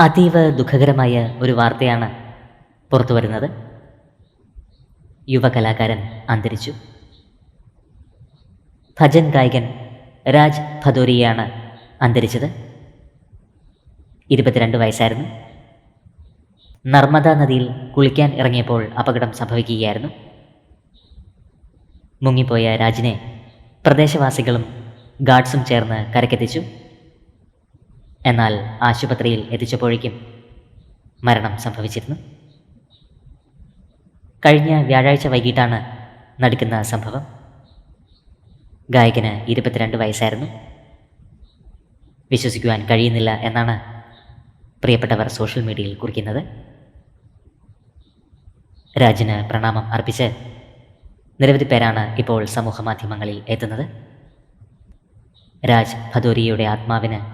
അതീവ ദുഃഖകരമായ ഒരു വാർത്തയാണ് പുറത്തു വരുന്നത്. യുവകലാകാരൻ അന്തരിച്ചു. ഭജൻ ഗായകൻ രാജ് ഭദോരിയാണ് അന്തരിച്ചത്. ഇരുപത്തിരണ്ട് വയസ്സായിരുന്നു. നർമ്മദ നദിയിൽ കുളിക്കാൻ ഇറങ്ങിയപ്പോൾ അപകടം സംഭവിക്കുകയായിരുന്നു. മുങ്ങിപ്പോയ രാജിനെ പ്രദേശവാസികളും ഗാർഡ്സും ചേർന്ന് കരക്കെത്തിച്ചു. എന്നാൽ ആശുപത്രിയിൽ എത്തിച്ചപ്പോഴേക്കും മരണം സംഭവിച്ചിരുന്നു. കഴിഞ്ഞ വ്യാഴാഴ്ച വൈകിട്ടാണ് നടക്കുന്ന സംഭവം. ഗായകന് ഇരുപത്തിരണ്ട് വയസ്സായിരുന്നു. വിശ്വസിക്കുവാൻ കഴിയുന്നില്ല എന്നാണ് പ്രിയപ്പെട്ടവർ സോഷ്യൽ മീഡിയയിൽ കുറിക്കുന്നത്. രാജിന് പ്രണാമം അർപ്പിച്ച് നിരവധി പേരാണ് ഇപ്പോൾ സമൂഹ മാധ്യമങ്ങളിൽ എത്തുന്നത്. രാജ് ഭദോരിയുടെ ആത്മാവിന്